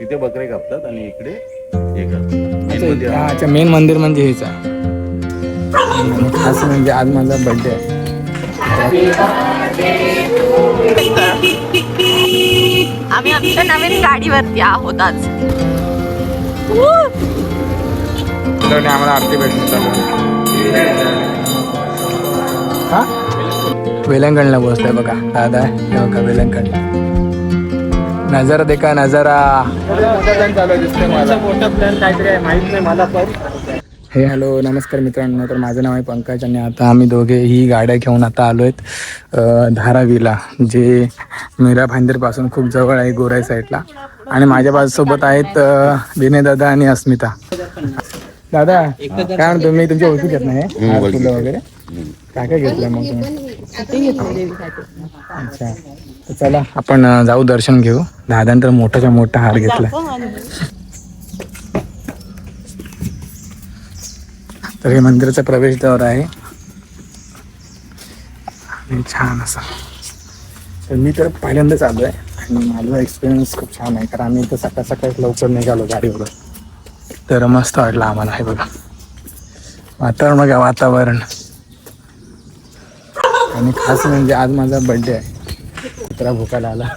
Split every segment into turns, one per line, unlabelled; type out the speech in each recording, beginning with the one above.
तिथे बकरे कापतात आणि इकडे हे करतात.
अच्छा मेन मंदिर. म्हणजे हेच आहे. खास म्हणजे आज माझा बर्थडे आहे.
आम्ही आमच्या नवीन गाडीवरती आहोत आज.
आम्हाला आरती भेटली हा? वेलंकणला पोहोचलाय बघा. दादा हे बघा वेलंकणला नजारा देखा नजारा. चालू दिसतंय मला
मोठं प्लॅन काहीतरी आहे माहीत नाही मला पण
हे हॅलो नमस्कार मित्रांनो तर माझं नाव आहे पंकज आणि आता आम्ही दोघे ही गाड्या घेऊन आता आलो आहेत धारावीला जे मीरा भांदेरपासून खूप जवळ आहे गोराई साईडला आणि माझ्या बाजूसोबत आहेत अ, विनय दादा आणि अस्मिता. दादा काय म्हणतो मी तुमच्या ओळखीत येत नाही फुलं वगैरे? काय काय घेतलं मग तुम्ही? अच्छा तर चला आपण जाऊ दर्शन घेऊ. दादांतर मोठाच्या मोठा हार घेतलाय. तर हे मंदिराचा प्रवेशद्वार आहे. आणि छान असा. तर मी तर पहिल्यांदाच आलो आहे आणि माझा एक्सपिरियन्स खूप छान आहे. कारण आम्ही इथं सकाळ सकाळी लवकर निघालो गाडीवर तर मस्त वाटलं आम्हाला हे बघा. वातावरण बघा वातावरण. आणि खास म्हणजे आज माझा बड्डे आहे. कुत्रा भुकायला आला.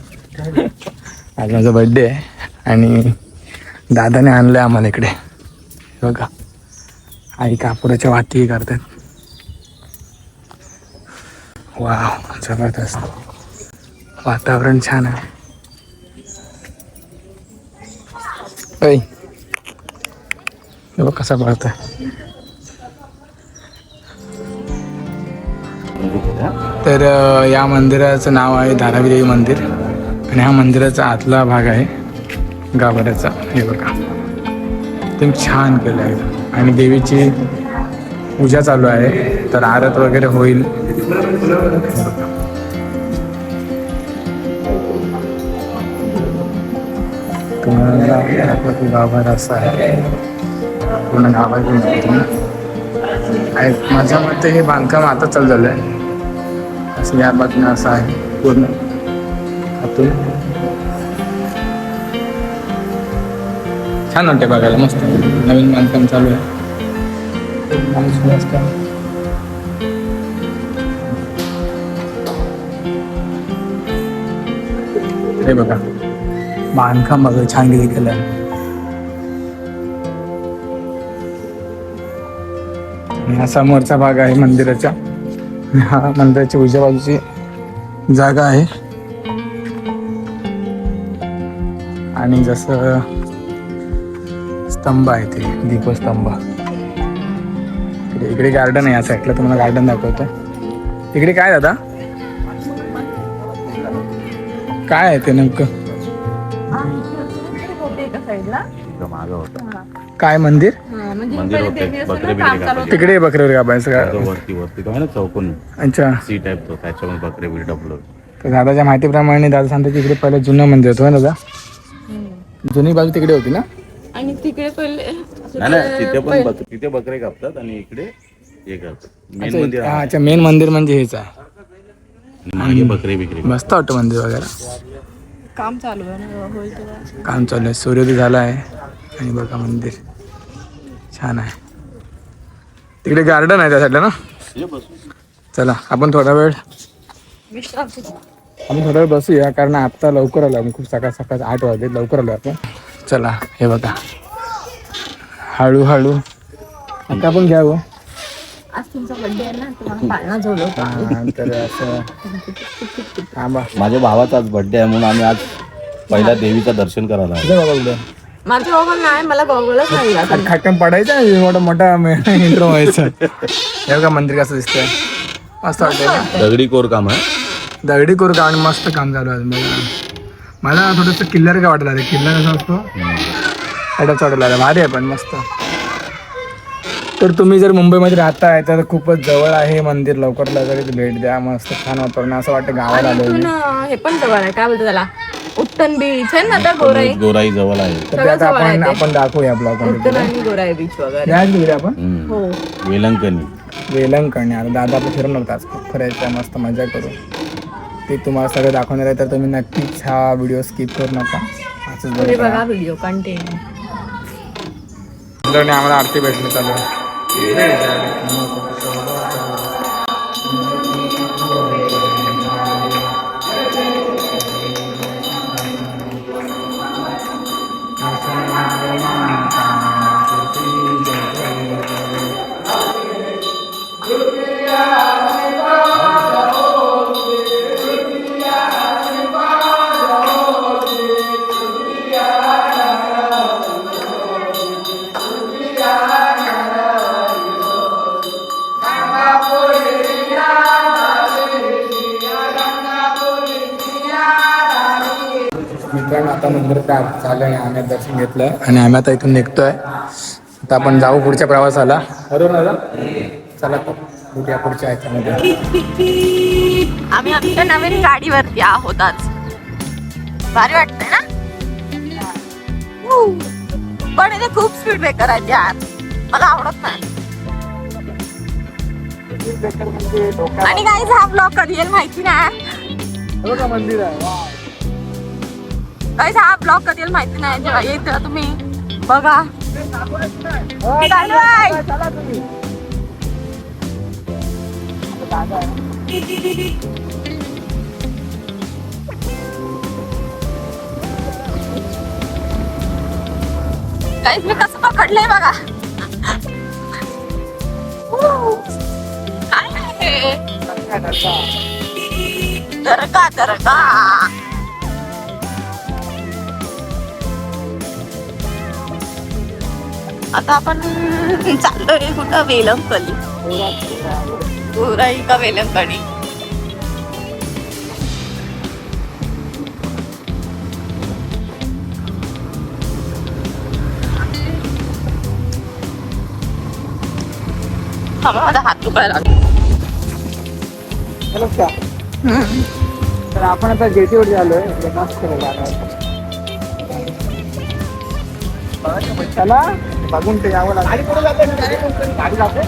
आज माझा बड्डे आहे आणि दादाने आणलं आम्हाला इकडे. बघा. आई कापुराच्या वाती करतात. वा जबरदस्त. वातावरण छान आहे. ऐ बघ कसा पळत तर या मंदिराचं नाव आहे धारावी देवी मंदिर. आणि हा मंदिराचा आतला भाग आहे गाभाऱ्याचा. हे बघा. एकदम छान केलं आहे. आणि देवीची पूजा चालू आहे. तर आरत वगैरे होईल. गाभारा असा आहे. पूर्ण गाभारी माझ्या मते हे बांधकाम आता चालू झालं आहे असं या बातम्या असं आहे. पूर्ण. आतून छान वाटते बघायला मस्त. नवीन बांधकाम चालू आहे. हे बघा बांधकाम बघा छान किती केलं आहे हा समोरचा भाग आहे मंदिराचा हा मंदिराच्या उजव्या बाजूची जागा आहे. आणि जसं स्तंभ आहे ते दीपस्तंभ. इकडे इकडे गार्डन आहे या साईडला तुम्हाला गार्डन दाखवतो. इकडे काय दादा? काय आहे ते नेमकं?
इथं मागं होतं
काय मंदिर?
मंदिर होते बकरे बिकरे कापायचे.
तिकडे बकरे कापायचं
वरती वरती तो आहे ना चौकोन.
अच्छा.
सी टाईप तो त्याच्यामध्ये बकरे बिकरे डबल
तर दादाच्या माहितीप्रमाणे दादा सांगतो की इकडे पहिलं जुनं मंदिर होतं ना दादा? जुनी बाजू तिकडे होती ना?
आणि तिकडे पहिले
नाही नाही तिथे पण बक- तिथे बकरे कापतात आणि इकडे हे करतात. मेन मंदिर
हा,
आहे.
अच्छा मेन मंदिर म्हणजे हेच आहे.
आणि मागे बकरे बिकरे.
मस्त वाटतं मंदिर वगैरे
काम चालू आहे ना होईल तेव्हा.
काम चालू आहे. सूर्योदय झाला आहे. आणि बघा मंदिर. छान आहे. तिकडे गार्डन आहे त्या साईडला ना?
ये बसू.
चला आपण थोडा वेळ
विश्रांती
आपण थोडा वेळ बसूया कारण आत्ता लवकर आलो आपण खूप सकाळ सकाळ आठ वाजले लवकर आलो आपण. चला हे बघा. हळूहळू. आता आपण घ्यावं
आज तुमचा बर्थडे आहे ना तुम्हाला पाळणा झोलवतो
हा, तर असं. थांबा.
माझ्या भावाचा आज बर्थडे आहे म्हणून आम्ही आज पहिल्या देवीचं दर्शन करायला आलो.
बाबा
माझं गॉगल नाही मला गॉगलच नाही दिला
आणि खाटकन पडायचं आणि मोठा मोठा इंट्रो व्हायचा. हे बघा मंदिर कसं दिसतंय. मस्त वाटतंय ना?
दगडी कोर काम आहे.
दगडी करू का आणि मस्त काम चालू आहे. मला मला थोडंसं किल्लर का वाटलं किल्लर कसा असतो? अडच वाटला भारी आहे पण मस्त. तर तुम्ही जर मुंबईमध्ये राहताय तर खूपच जवळ आहे हे मंदिर लवकर लवकर भेट द्या. मस्त छान वातावरण. असं वाटतं गावात आलो
इथून अं, हे पण जवळ आहे. काय बोलतो त्याला? उत्तन बीच आहे ना आता गोराई?
गोराई जवळ आहे.
तर ते आता आपण आपण दाखवूया ब्लॉग
उत्तन आणि गोराई बीच वगैरे.
याच आपण.
हो.
वेलंकणी.
वेलंकणी. आता दादा आपण फिरून होताच खूप फिरायचं मस्त मजा करू. ते तुम्हाला सगळं दाखवणार आहे तर तुम्ही नक्कीच हा व्हिडिओ स्किप करू नका. असंच
बघा. व्हिडिओ कंटिन्यू
आम्हाला आरती भेटली चालू आहे. प्राप्त झालं आणि आम्ही दर्शन घेतलं आणि आम्ही आता इथून निघतोय. आता आपण जाऊ पुढच्या प्रवासाला. बरोबर दादा? चला भेटूया पुढच्या ह्याच्यामध्ये
आम्ही आमच्या नवीन गाडीवरती आहोत आज. भारी वाटतंय ना. पण इथे खूप स्पीड ब्रेकर आहेत यार. मला आवडत नाही. आणि काही हा ब्लॉग कधी येईल माहिती नाही.
मंदिर आहे.
काही हा ब्लॉग कधी येईल माहिती नाही. जेव्हा तेव्हा तुम्ही बघा. चालू आहे. काहीच मी कसं पकडलंय बघा. काय आहे? दरगा. आता आपण चाललोय कुठं? वेलंकली गोराई का वेलंकणी थांबा, माझा हात दुखायला
तर आपण आता जेटीवर आलोय. इकडे मस्त आहे जागा. चला. बघून ते यावं लागेल. गाडी जाते?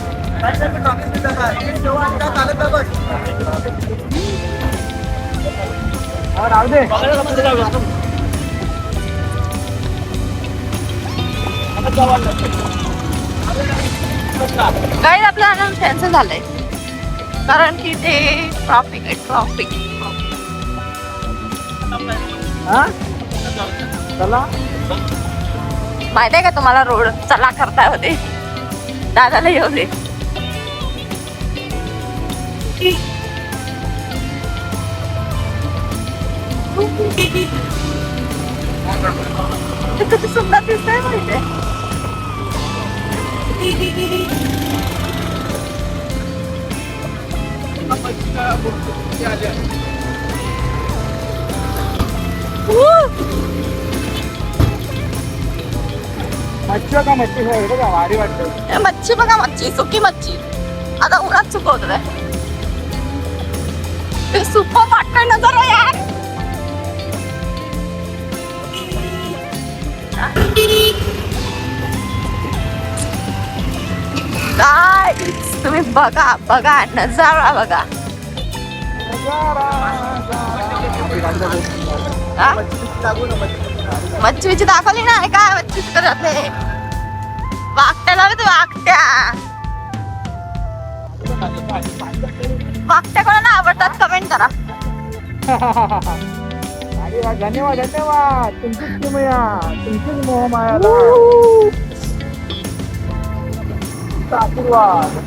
राहू दे.
गाईड आपलं आणून कॅन्सल झालंय. कारण की ते ट्रॉफिक आहे ट्रॉफिक
हा? चला.
माहिती आहे का तुम्हाला रोड चला करताय होते? दादाला येऊ दे. किती सुंदर दिसतंय माहिती
मच्छी का मच्छी आहे बघा भारी वाटतं
ए, मच्छी बघा मच्छी सुकी मच्छी आता उन्हात सुकवतोय ते सुक वाटतंय ना जरा यार काय तुम्ही बघा बघा नजारा बघा हा? मच्छी बिच्छी दाखवली नाही काय मच्छी करत नाही? वाकट्या लावत वाकट्या. वाकट्या कोणाला आवडतात? कमेंट करा.
अरे वा, धन्यवाद धन्यवाद तुमचीच किमया तुमचीच मोहमाया आशीर्वाद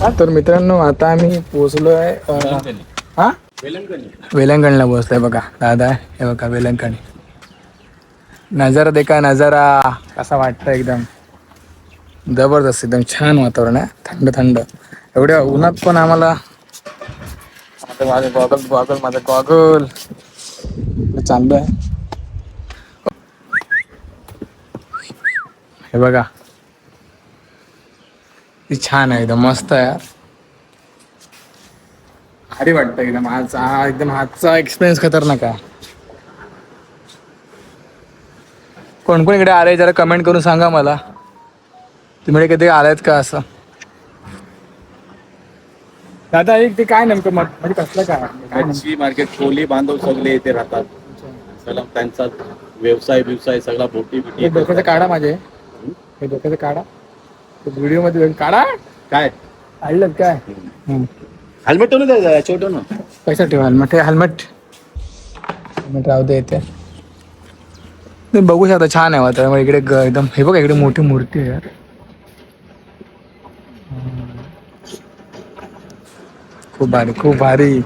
हा तर मित्रांनो आता आम्ही पोहोचलो आहे हा? वेलंकणला पोहोचलोय बघा दादा हे बघा वेलंकणी नजारा देखा नजारा कसा वाटतं एकदम? जबरदस्त एकदम छान वातावरण आहे थंड थंड. एवढ्या उन्हात पण आम्हाला माझं गॉगल गॉगल माझं गॉगल. चाललो आहे. हे बघा. ती छान आहे एकदम मस्त आहे यार. भारी वाटतं एकदम. आज हा एकदम हातचा एक्सपिरियन्स खतरनाक आहे. कोण कोण इकडे आले जरा कमेंट करून सांगा मला. तुम्ही कधी आलायत का असं? दादा एक ते काय नेमकं मग म्हणजे कसलं काय? काय नेमकं?
मच्छी मार्केट कोली बांधव सगळे इथे राहतात. सगळा त्यांचा व्यवसाय व्यवसाय सगळा बोटी बिटी
डोक्याचा काढा माझे. हे डोक्याचा काढा. व्हिडिओमध्ये. काढा.
काय?
काढलं काय.
हेल्मेट ना द्या छोट ना.
पैसा ठेवा हेल्मेट हे हेल्मेट. हेल्मेट राहू दे तुम्ही बघू शकता छान आहे वातावरण. इकडे ग- एकदम हे बघा इकडे मोठी मूर्ती आहे यार. खूप भारी खूप भारी.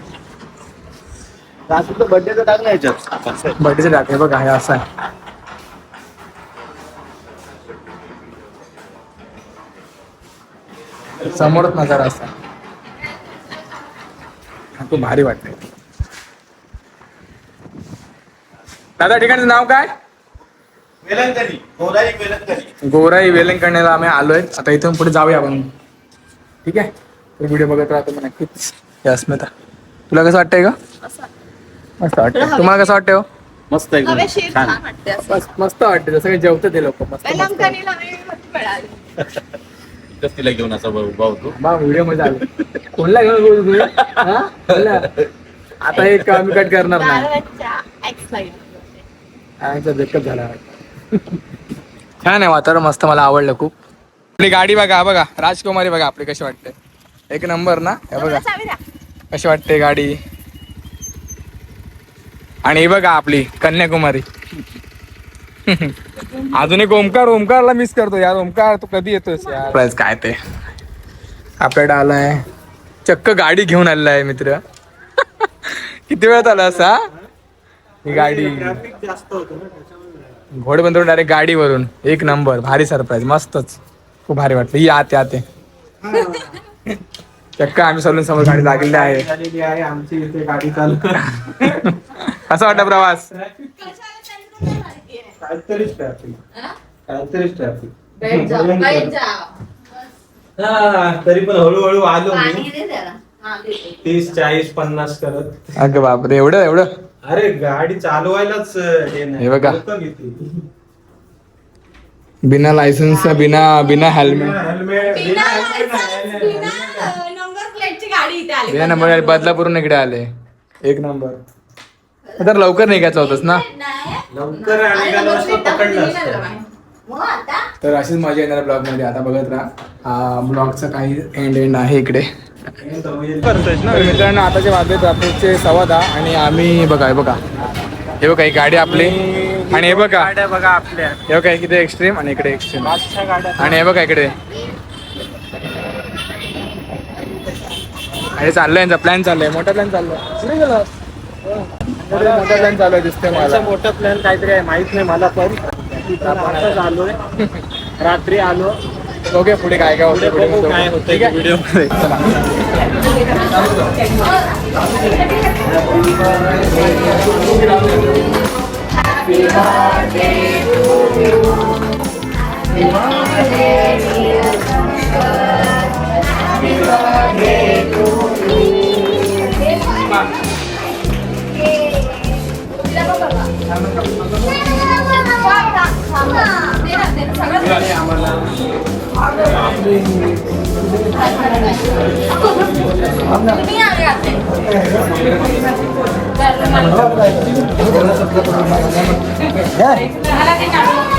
बर्थडेचं टाक ना याच्यात.
बर्थडेचे हे बघा हे असं आहे. समोरच नजारा असा. खूप भारी वाटतंय. दादा ठिकाणचं नाव काय?
वेलंकणी गोदाई वेलंकणी.
गोराई वेलंकणीला आम्ही आलोय. आता इथून पुढे जाऊया आपण. ठीक आहे? तर व्हिडिओ बघत राहतो मग नक्कीच. हे अस्मिता तुला कसं वाटतंय का मस्त वाटतंय. तुम्हाला कसं वाटतंय हो?
मस्त एकदम
वाटते असं.
मस्त मस्त वाटते जसं काही जेवतं ते लोक. मस्त मस्त.
वेलंकणीला वेळ मिळाली.
इथंच तिला घेऊन असा उभा होतो.
बा व्हिडिओमध्ये आलो. कोणला घेऊन बोलतो तुम्ही? हा? कोणला? आता एक कमी कट करणार नाही. आमचा ब्रेकअप झाला. छान आहे वातावरण मस्त मला आवडलं खूप. आपली गाडी बघा हा बघा. राजकुमारी बघा आपली कशी वाटते. एक नंबर ना हे बघा. कशी वाटते गाडी? आणि ही बघा आपली कन्याकुमारी. अजून एक ओमकार ओमकारला मिस करतो यार. ओमकार तू कधी येतोस यार? प्राइस काय ते? आपल्याकडे आलाय. चक्क गाडी घेऊन आलेला आहे मित्र. किती वेळात आला असा? ही गाडी. घोडबंदरून डायरेक्ट गाडीवरून. एक नंबर भारी सरप्राईज मस्तच. खूप भारी वाटलं. ही आते आते चक्क आम्ही सलून समोर गाडी लागलेली आहे.
आमची इथे गाडी चालू.
कसा वाटला प्रवास?
काहीतरीच ट्रॅफिक काहीतरीच ट्रॅफिक
बैठ जाओ, बैठ जाओ.
हा तरी पण हळूहळू आलो
पाणी
मी
दे. हा, देते.
तीस चाळीस पन्नास करत.
अगं बापरे एवढं एवढं?
अरे गाडी चालवायलाच हे नाही.
हे बघा.
लोकं किती.
बिना लायसन्स बिना बिना हेल्मेट
हेल्मेट
बिना license, बिना, अ, number plate ची गाडी इथे आली.
बिना नंबर बदलापूरून इकडे आले. एक नंबर तर लवकर निघायचं होतंच ना?
नाही.
लवकर आणि पकडलं असतं.
तर अशीच मजा येणार ब्लॉगमध्ये आता बघत राहा. ब्लॉगचा काही एंड एंड आहे इकडे. तर मित्रांनो आताचे वाजले रात्रीचे सव्वा दहा आणि आम्ही बघा हे बघा. हे बघा ही गाडी आपली. आणि हे बघा.
गाड्या बघा आपल्या.
हे बघा इकडे एक्स्ट्रीम आणि इकडे एक्स्ट्रीम आणि हे बघा इकडे. अरे चाललंय यांचा. प्लॅन चाललाय. मोठा प्लॅन चाललाय. प्लॅन चालू आहे दिसतोय
त्यांचा
मला
मोठा प्लॅन काहीतरी आहे माहीत नाही मला पण. तिथं आलोय रात्री आलो.
बघूया पुढे काय काय
पुढे
होतं
बघू काय होतंय व्हिडिओमध्ये
तुम्ही आले आते.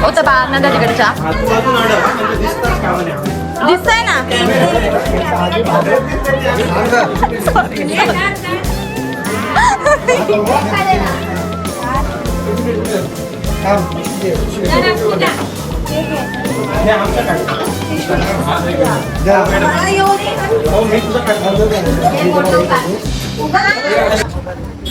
हो तर बा नंदा तिकडच्या
आजूबाजून अडक म्हणजे दिसतात का म्हणे
दिसतंय ना
हे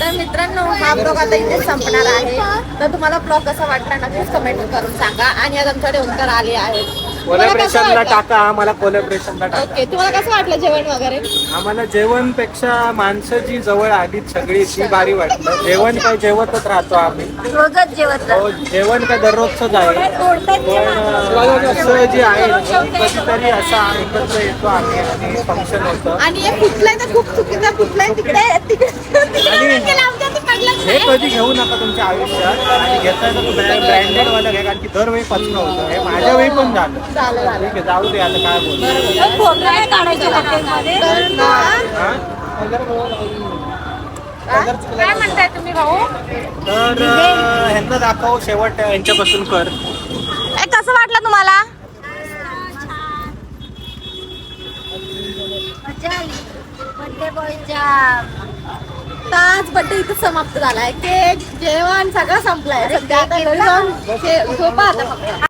तर मित्रांनो हा ब्लॉग आता इथे संपणार आहे. तर तुम्हाला ब्लॉग कसा वाटला नक्कीच कमेंट करून सांगा. आणि आज आमच्याकडे उत्तर आले आहेत.
कोलॅबरेशनला? टाका आम्हाला कोलॅबरेशनला टाका.
ओके तुम्हाला कसं वाटलं जेवण वगैरे?
आम्हाला जेवणपेक्षा माणसं जी जवळ आलीत सगळी ती भारी वाटलं. जेवण काय जेवतच राहतो आम्ही.
रोजच जेवत
हो, जेवण काय दररोजच आहे. पण असं जे आहे कधीतरी असं एकत्र येतो आम्ही आणि फंक्शन होतं.
आणि हे तर खूप चुकीचं कुठलंय तिकडे तिकडे तिकडे
आणि-
गेलं आमच्या ते पडलंच
हे कधी घेऊ नका तुमच्या आयुष्यात. आणि घेताय तर ब्रँडेड वाला घ्या कारण की दरवेळी पचका होतं. हे माझ्या वेळी पण झालं.
झालं झालं
ठीक आहे जाऊ दे आता काय बोलतो
तर ना काय म्हणताय तुम्ही भाऊ?
तर अं, ह्यांना दाखव शेवट यांच्यापासून कर.
कसं वाटलं तुम्हाला? तर आज बड्डे इथं समाप्त झालाय. केक जेवण सगळं संपलंय. सध्या आता घरी जाऊन झोपा आता फक्त.